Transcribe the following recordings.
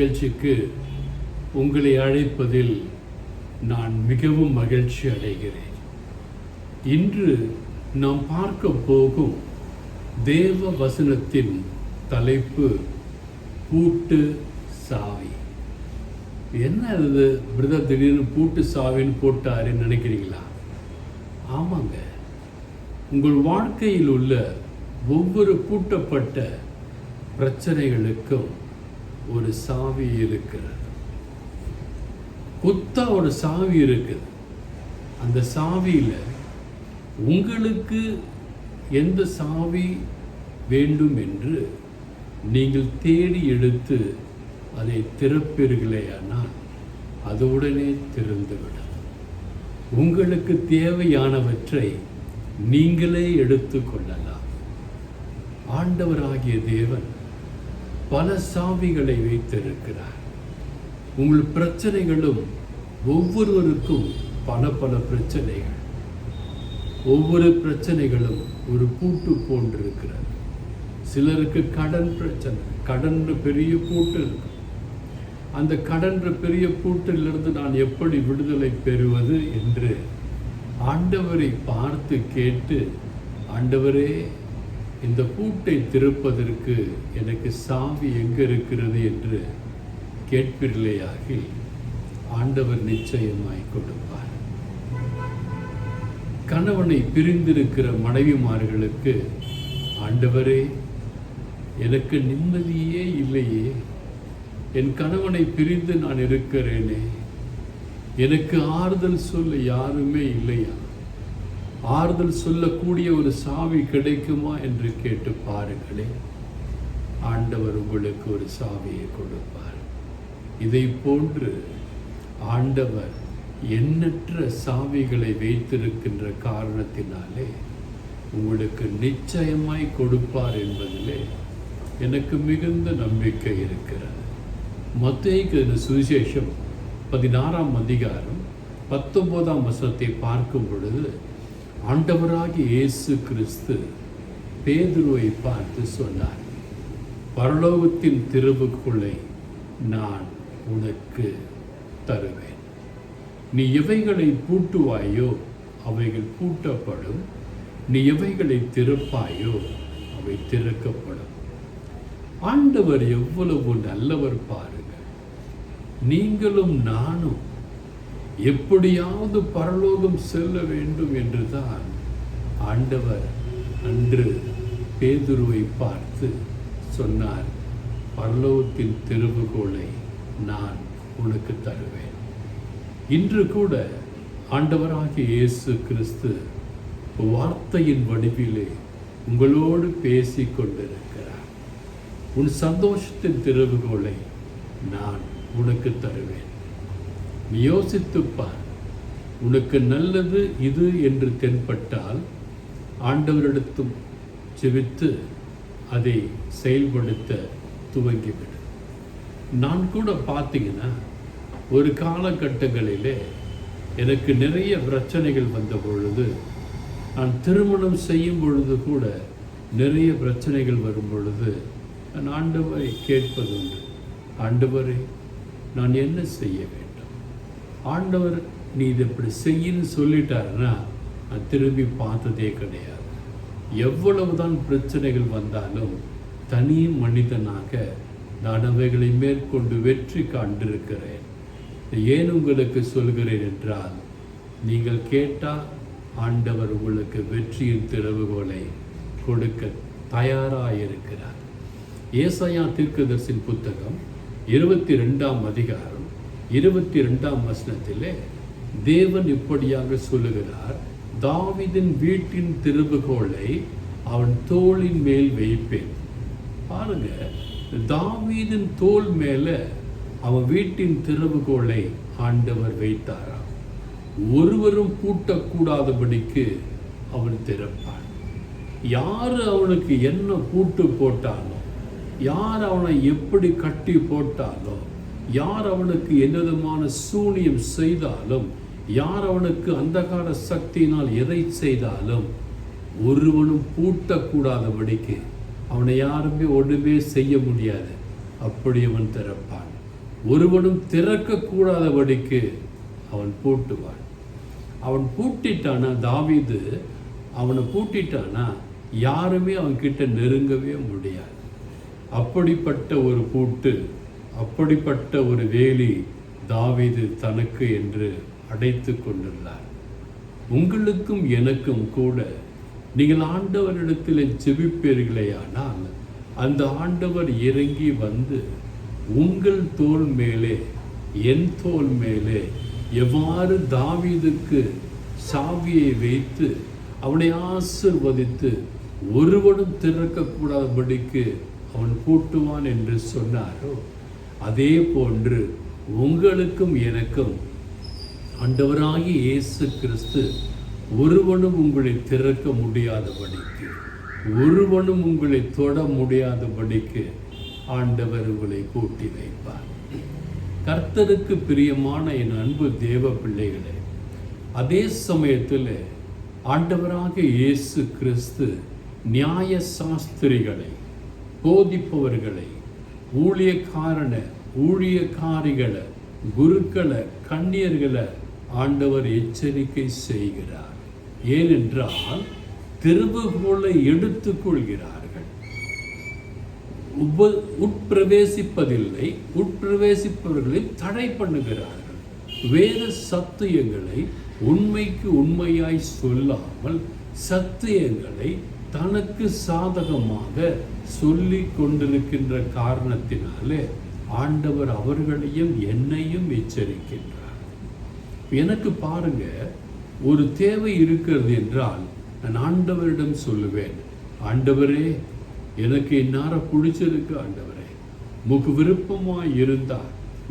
நிகழ்ச்சிக்கு உங்களை அழைப்பதில் நான் மிகவும் மகிழ்ச்சி அடைகிறேன். இன்று நாம் பார்க்க போகும் தேவ வசனத்தின் தலைப்பு பூட்டு சாவி. என்ன அது? பிரதர் திடீர்னு பூட்டு சாவின்னு போட்டாருன்னு நினைக்கிறீங்களா? ஆமாங்க. உங்கள் வாழ்க்கையில் உள்ள ஒவ்வொரு பூட்டப்பட்ட பிரச்சனைகளுக்கும் ஒரு சாவி இருக்கிறது. குத்தா ஒரு சாவி இருக்குது. அந்த சாவியில் உங்களுக்கு எந்த சாவி வேண்டும் என்று நீங்கள் தேடி எடுத்து அதை திறப்பீர்களேயானால் அது உடனே திறந்துவிடும் உங்களுக்கு தேவையானவற்றை நீங்களே எடுத்து கொள்ளலாம். ஆண்டவராகிய தேவன் பல சாவிகளை வைத்திருக்கிறார். உங்கள் பிரச்சனைகளும் ஒவ்வொருவருக்கும் பல பல பிரச்சனைகள். ஒவ்வொரு பிரச்சனைகளும் ஒரு பூட்டு போன்றிருக்கிறது. சிலருக்கு கடன் பிரச்சனை கடன் பெரிய பூட்டு இருக்கும் அந்த கடன்ற பெரிய பூட்டிலிருந்து நான் எப்படி விடுதலை பெறுவது என்று ஆண்டவரை பார்த்து கேட்டு ஆண்டவரே இந்த பூட்டை திறப்பதற்கு எனக்கு சாவி எங்கே இருக்கிறது என்று கேட்பில்லையாகி ஆண்டவர் நிச்சயமாய் கொடுப்பார். கணவனை பிரிந்திருக்கிற மனைவிமார்களுக்கு ஆண்டவரே எனக்கு நிம்மதியே இல்லையே. என் கணவனை பிரிந்து நான் இருக்கிறேனே. எனக்கு ஆறுதல் சொல்ல யாருமே இல்லையா? ஆறுதல் சொல்லக்கூடிய ஒரு சாவி கிடைக்குமா என்று கேட்டு பாருங்களே. ஆண்டவர் உங்களுக்கு ஒரு சாவியை கொடுப்பார். இதை போன்று ஆண்டவர் எண்ணற்ற சாவிகளை வைத்திருக்கின்ற காரணத்தினாலே உங்களுக்கு நிச்சயமாய் கொடுப்பார் என்பதிலே எனக்கு மிகுந்த நம்பிக்கை இருக்கிறது. மத்தேக்கு சுவிசேஷம் பதினாறாம் அதிகாரம் பத்தொன்பதாம் வசனத்தை பார்க்கும் பொழுது ஆண்டவராகிய இயேசு கிறிஸ்து பேதுருவை பார்த்து சொன்னார் பரலோகத்தின் திருவுக்குள்ளை நான் உனக்கு தருவேன். நீ எவைகளை பூட்டுவாயோ அவைகள் பூட்டப்படும். நீ எவைகளை திறப்பாயோ அவை திறக்கப்படும். ஆண்டவர் எவ்வளவு நல்லவர் பாருங்கள். நீங்களும் நானும் எப்படியாவது பரலோகம் செல்ல வேண்டும் என்று தான் ஆண்டவர் அன்று பேதுருவை பார்த்து சொன்னார் பரலோகத்தின் திருவுகோளை நான் உனக்கு தருவேன். இன்று கூட ஆண்டவராகிய இயேசு கிறிஸ்து வார்த்தையின் வடிவிலே உங்களோடு பேசி கொண்டிருக்கிறார். உன் சந்தோஷத்தின் திறவுகோலை நான் உனக்கு தருவேன். யோசித்துப்பார். உனக்கு நல்லது இது என்று தென்பட்டால் ஆண்டவரிடத்தும் செவித்து அதை செயல்படுத்த துவங்கிவிடு. நான் கூட பார்த்தீங்கன்னா ஒரு காலகட்டங்களிலே எனக்கு நிறைய பிரச்சனைகள் வந்த பொழுது நான் திருமணம் செய்யும் பொழுது கூட நிறைய பிரச்சனைகள் வரும் பொழுது நான் ஆண்டவரை கேட்பதுண்டு ஆண்டவரை நான் என்ன செய்ய வேண்டும்? ஆண்டவர் நீ இதை இப்படி செய்யின்னு சொல்லிட்டாருன்னா நான் திரும்பி பார்த்ததே கிடையாது. எவ்வளவு தான் பிரச்சனைகள் வந்தாலும் தனி மனிதனாக நான் அவைகளை மேற்கொண்டு வெற்றி காண்டிருக்கிறேன் ஏன் உங்களுக்கு சொல்கிறேன் என்றால் நீங்கள் கேட்டால் ஆண்டவர் உங்களுக்கு வெற்றியின் திறவுகோலை கொடுக்க தயாராக இருக்கிறார் ஏசையா தீர்க்கதர்சின் புத்தகம் இருபத்தி ரெண்டாம் அதிகாரம் இருபத்தி ரெண்டாம் வசனத்திலே தேவன் இப்படியாக சொல்லுகிறார் தாவிதின் வீட்டின் திருவுகோளை அவன் தோளின் மேல் வைப்பேன். பாருங்க தாவீதின் தோல் மேலே அவன் வீட்டின் திறவுகோலை ஆண்டவர் வைத்தாராம். ஒருவரும் பூட்டக்கூடாதபடிக்கு அவன் திறப்பான். யார் அவனுக்கு என்ன பூட்டு போட்டாலோ யார் அவனை எப்படி கட்டி போட்டாலோ யார் அவனுக்கு என்னவிதமான சூனியம் செய்தாலும் யார் அவனுக்கு அந்தகார சக்தியினால் எதை செய்தாலும் ஒருவனும் பூட்டக்கூடாதபடிக்கு அவனை யாருமே ஒன்றுமே செய்ய முடியாது. அப்படி அவன் திறப்பான். ஒருவனும் திறக்கக்கூடாதபடிக்கு அவன் பூட்டுவான். அவன் பூட்டிட்டானா தாவிது அவனை பூட்டிட்டானா யாருமே அவன்கிட்ட நெருங்கவே முடியாது. அப்படிப்பட்ட ஒரு பூட்டு அப்படிப்பட்ட ஒரு வேலி தாவீது தனக்கு என்று அடைத்து கொண்டுள்ளார். உங்களுக்கும் எனக்கும் கூட நீங்கள் ஆண்டவரிடத்தில் ஜெபிப்பீர்களேயானால் அந்த ஆண்டவர் இறங்கி வந்து உங்கள் தோல் மேலே என் தோல் மேலே எவ்வாறு தாவீதுக்கு சாவியை வைத்து அவனை ஆசிர்வதித்து ஒருவனும் திறக்கக்கூடாதபடிக்கு அவன் பூட்டுவான் என்று சொன்னாரோ? அதே போன்று உங்களுக்கும் எனக்கும் ஆண்டவராகி இயேசு கிறிஸ்து ஒருவனும் உங்களை திறக்க முடியாதபடிக்கு ஒருவனும் உங்களை தொட முடியாதபடிக்கு ஆண்டவர் உங்களை கூட்டி வைப்பார். கர்த்தருக்கு பிரியமான என் அன்பு தேவ பிள்ளைகளே அதே சமயத்தில் ஆண்டவராக இயேசு கிறிஸ்து நியாய சாஸ்திரிகளை போதிப்பவர்களை ஊழியக்காரன ஊழியக்காரிகளை குருக்களை கண்ணியர்களை ஆண்டவர் எச்சரிக்கை செய்கிறார். ஏனென்றால் திருவுகோளை எடுத்துக்கொள்கிறார்கள். உப உட்பிரவேசிப்பதில்லை உட்பிரவேசிப்பவர்களை தடை பண்ணுகிறார்கள். வேத சத்தியங்களை உண்மைக்கு உண்மையாய் சொல்லாமல் சத்தியங்களை தனக்கு சாதகமாக சொல்லி கொண்டிருக்கின்ற காரணத்தினாலே ஆண்டவர் அவர்களையும் என்னையும் எச்சரிக்கின்றார். எனக்கு பாருங்க ஒரு தேவை இருக்கிறது என்றால் நான் ஆண்டவரிடம் சொல்லுவேன் ஆண்டவரே எனக்கு இன்னார பிடிச்சிருக்கு ஆண்டவரே. உமக்கு விருப்பமாக இருந்தா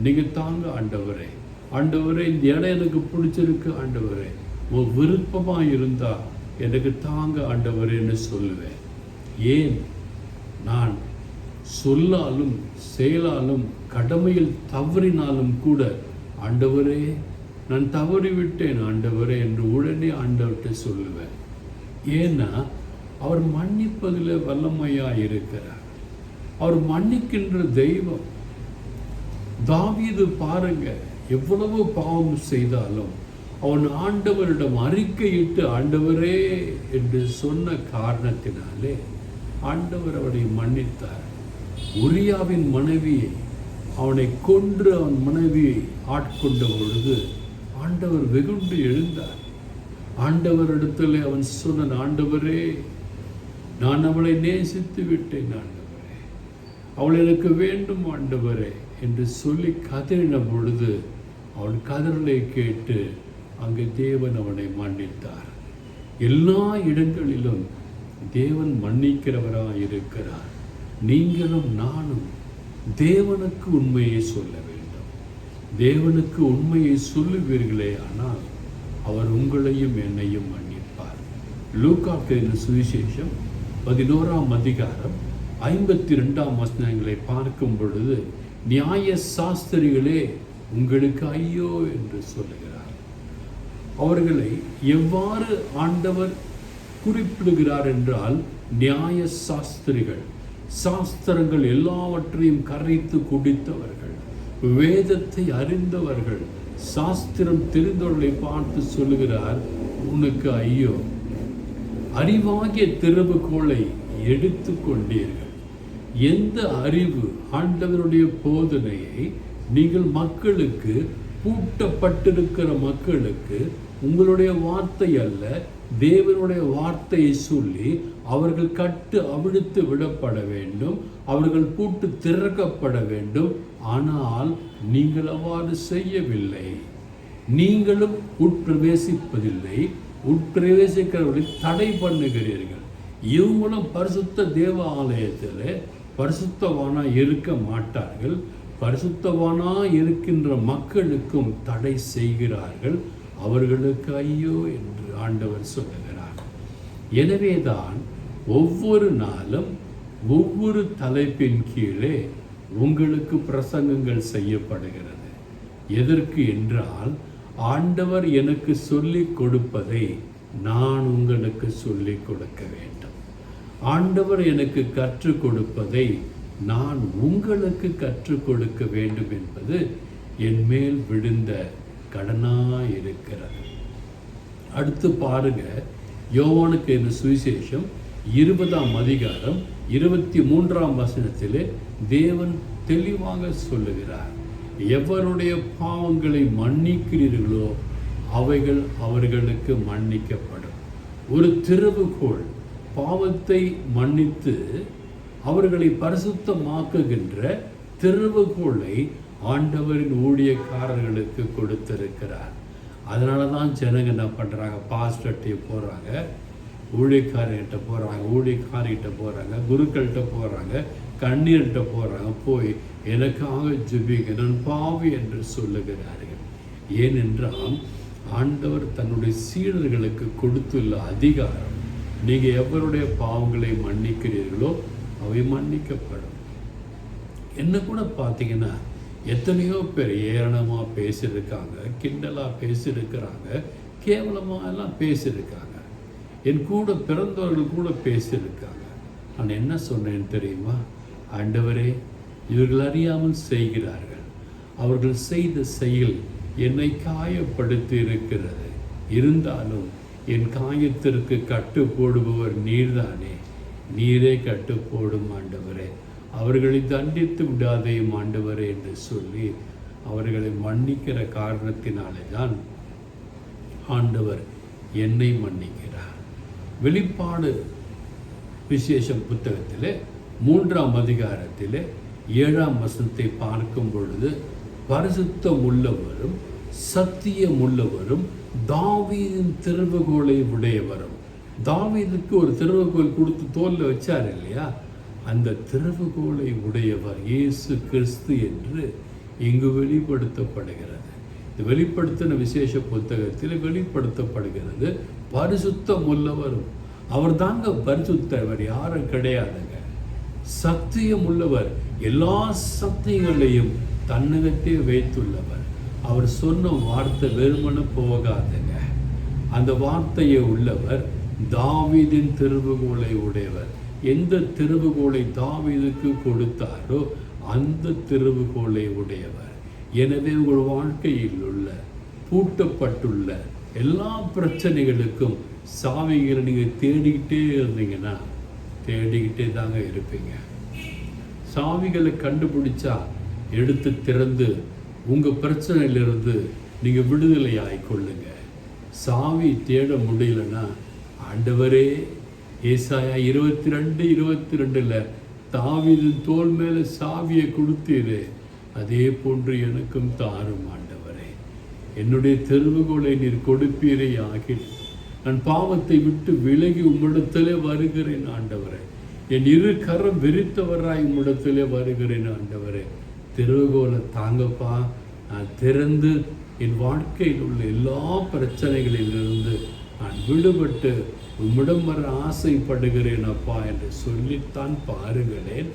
நீங்கள் தாங்க ஆண்டவரே. ஆண்டவரே இந்த இடம் எனக்கு பிடிச்சிருக்கு ஆண்டவரே. உன் விருப்பமாக இருந்தா எனக்கு தாங்க ஆண்டவரேன்னு சொல்லுவேன். ஏன்? நான் சொல்லாலும் செயலாலும் கடமையில் தவறினாலும் கூட ஆண்டவரே நான் தவறிவிட்டேன் ஆண்டவரே என்று உடனே ஆண்டவர்கிட்ட சொல்லுவேன். ஏன்னா அவர் மன்னிப்பதில் வல்லமையாக இருக்கிறார். அவர் மன்னிக்கின்ற தெய்வம். தாவியது பாருங்க எவ்வளவு பாவம் செய்தாலும் அவன் ஆண்டவரிடம் அறிக்கையிட்டு ஆண்டவரே என்று சொன்ன காரணத்தினாலே ஆண்டவர் அவனை மன்னித்தார். உரியாவின் மனைவியை அவனை கொன்று அவன் மனைவியை ஆட்கொண்ட பொழுது ஆண்டவர் வெகுண்டு எழுந்தார். ஆண்டவரிடத்தில் அவன் சொன்ன ஆண்டவரே நான் அவளை நேசித்து விட்டேன் ஆண்டவரே. அவள் எனக்கு வேண்டும் ஆண்டவரே என்று சொல்லி கதறின பொழுது அவன் கதறலை கேட்டு அங்கே தேவன் அவனை மன்னித்தார். எல்லா இடங்களிலும் தேவன் மன்னிக்கிறவராக இருக்கிறார் நீங்களும் நானும் தேவனுக்கு உண்மையை சொல்ல வேண்டும். தேவனுக்கு உண்மையை சொல்லுவீர்களே ஆனால் அவர் உங்களையும் என்னையும் மன்னிப்பார். லூக்காக்கு சுவிசேஷம் பதினோராம் அதிகாரம் ஐம்பத்தி ரெண்டாம் வசனங்களை பார்க்கும் பொழுது நியாய சாஸ்திரிகளே உங்களுக்கு ஐயோ என்று சொல்லுகிறார். அவர்களை எவ்வாறு ஆண்டவர் குறிப்பிடுகிறார் என்றால் நியாய சாஸ்திரிகள் சாஸ்திரங்கள் எல்லாவற்றையும் கரைத்து குடித்தவர்கள் வேதத்தை அறிந்தவர்கள் சாஸ்திரம் தெரிந்தவர்களை பார்த்து சொல்லுகிறார் உனக்கு ஐயோ அறிவாகிய திறவுகோளை எடுத்து கொண்டீர்கள். எந்த அறிவு ஆண்டவருடைய போதனையை நீங்கள் மக்களுக்கு பூட்டப்பட்டிருக்கிற மக்களுக்கு உங்களுடைய வார்த்தை அல்ல தேவனுடைய வார்த்தையை சொல்லி அவர்கள் கட்டு அவிழ்த்து விடப்பட வேண்டும் அவர்கள் பூட்டு திறக்கப்பட வேண்டும். ஆனால் நீங்கள் அவ்வாறு செய்யவில்லை. நீங்களும் உட்பிரவேசிப்பதில்லை. உட்பிரவேசிக்கிறவர்களை தடை பண்ணுகிறீர்கள். இவங்களும் பரிசுத்த தேவ ஆலயத்தில் பரிசுத்தவானாக இருக்க மாட்டார்கள். பரிசுத்தவானாக இருக்கின்ற மக்களுக்கும் தடை செய்கிறார்கள். அவர்களுக்கு ஐயோ என்று ஆண்டவர் சொல்லுகிறார். எனவேதான் ஒவ்வொரு நாளும் ஒவ்வொரு தலைப்பின் கீழே உங்களுக்கு பிரசங்கங்கள் செய்யப்படுகிறது. எதற்கு என்றால் ஆண்டவர் எனக்கு சொல்லிக் கொடுப்பதை நான் உங்களுக்கு சொல்லிக் கொடுக்க வேண்டும். ஆண்டவர் எனக்கு கற்றுக் கொடுப்பதை நான் உங்களுக்கு கற்றுக் கொடுக்க வேண்டும் என்பது என் மேல் விழுந்த கடனாக இருக்கிறது அடுத்து பாருங்க யோவானுக்கு என்ன சுவிசேஷம் இருபதாம் அதிகாரம் இருபத்தி மூன்றாம் வசனத்திலே தேவன் தெளிவாக சொல்லுகிறார். எவருடைய பாவங்களை மன்னிக்கிறீர்களோ அவைகள் அவர்களுக்கு மன்னிக்கப்படும். ஒரு திறவுகோள் பாவத்தை மன்னித்து அவர்களை பரிசுத்தமாக்குகின்ற திருவுகோளை ஆண்டவரின் ஊழியக்காரர்களுக்கு கொடுத்திருக்கிறார். அதனால தான் ஜனங்க என்ன பண்ணுறாங்க பாஸ்டர்கிட்ட போகிறாங்க ஊழியக்காரர்கிட்ட போகிறாங்க ஊழியக்காரிகிட்ட போகிறாங்க குருக்கள்கிட்ட போகிறாங்க கண்ணீர்கிட்ட போகிறாங்க போய் எனக்காக ஜெபிக்க நான் பாவி என்று சொல்லுகிறார்கள். ஏனென்றால் ஆண்டவர் தன்னுடைய சீடர்களுக்கு கொடுத்துள்ள அதிகாரம் நீங்கள் எவருடைய பாவங்களை மன்னிக்கிறீர்களோ அவை மன்னிக்கப்படும். என்ன கூட பார்த்தீங்கன்னா எத்தனையோ பேர் ஏளனமாக பேசியிருக்காங்க கிண்டலாக பேசியிருக்கிறாங்க கேவலமாக எல்லாம் பேசியிருக்காங்க. என் கூட பிறந்தவர்கள் கூட பேசியிருக்காங்க. நான் என்ன சொன்னேன் தெரியுமா? ஆண்டவரே இவர்கள் அறியாமல் செய்கிறார்கள். அவர்கள் செய்த செயல் என்னை காயப்படுத்தி இருக்கிறது. இருந்தாலும் என் காயத்திற்கு கட்டு போடுபவர் நீர்தானே. நீரே கட்டு போடும் ஆண்டவரே. அவர்களை தண்டித்து விடாதேயும் ஆண்டவரே என்று சொல்லி அவர்களை மன்னிக்கிற காரணத்தினாலே தான் ஆண்டவர் என்னை மன்னிக்கிறார். வெளிப்பாடு விசேஷம் புத்தகத்திலே மூன்றாம் அதிகாரத்திலே ஏழாம் வசனத்தை பார்க்கும் பொழுது பரிசுத்தம் உள்ளவரும் சத்தியம் உள்ளவரும் தாவீதின் திறவுகோலை உடையவரும். தாவீதுக்கு ஒரு திறவுகோல் கொடுத்து தோல்ல வச்சார் இல்லையா? அந்த திறவுகோலை உடையவர் இயேசு கிறிஸ்து என்று இங்கு வெளிப்படுத்தப்படுகிறது. இந்த வெளிப்படுத்தின விசேஷ புத்தகத்தில் வெளிப்படுத்தப்படுகிறது. பரிசுத்தம் உள்ளவரும் அவர் தாங்க பரிசுத்தவர் யாரும் கிடையாதுங்க. சத்தியம் உள்ளவர் எல்லா சத்தியங்களையும் தன்னகத்தே வைத்துள்ளவர். அவர் சொன்ன வார்த்தை வெறுமனு போகாதுங்க. அந்த வார்த்தையை உள்ளவர் தாவிதின் திருவுகோலை உடையவர். எந்த திருவுகோலை தாவீதுக்கு கொடுத்தாரோ அந்த திருவுகோலை உடையவர். எனவே உங்கள் வாழ்க்கையில் உள்ள பூட்டப்பட்டுள்ள எல்லா பிரச்சனைகளுக்கும் சாவிகளை நீங்கள் தேடிக்கிட்டே இருந்தீங்கன்னா தேடிக்கிட்டே தாங்க இருப்பீங்க. சாவிகளை கண்டுபிடிச்சா எடுத்து திறந்து உங்கள் பிரச்சனையிலிருந்து நீங்கள் விடுதலை ஆயிக்கொள்ளுங்க சாவி தேட முடியலன்னா ஆண்டவரே ஏசாயா இருபத்தி ரெண்டு இருபத்தி ரெண்டில் தாவீதின் தோல் மேலே சாவியை கொடுத்தீரே அதே போன்று எனக்கும் தாரும் ஆண்டவரே. என்னுடைய தெருவுகோலை நீர் கொடுப்பீரே ஆகி நான் பாவத்தை விட்டு விலகி உம்மிடத்திலே வருகிறேன் ஆண்டவரே. என் இரு கரம் வெறித்தவராய் உம்மிடத்திலே வருகிறேன் ஆண்டவரே. திருவுகோலை தாங்கப்பா நான் திறந்து என் வாழ்க்கையில் உள்ள எல்லா பிரச்சனைகளிலிருந்து நான் விடுபட்டு உம்மிடம் வர ஆசைப்படுகிறேன் அப்பா என்று சொல்லித்தான் பாருங்களேன்.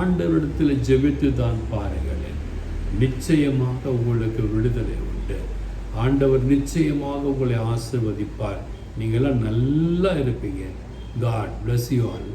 ஆண்டவரிடத்தில் ஜெபித்து தான் பாருங்களேன். நிச்சயமாக உங்களுக்கு விடுதலை உண்டு. ஆண்டவர் நிச்சயமாக உங்களை ஆசிர்வதிப்பார். நீங்களாம் நல்லா இருப்பீங்க. God bless you all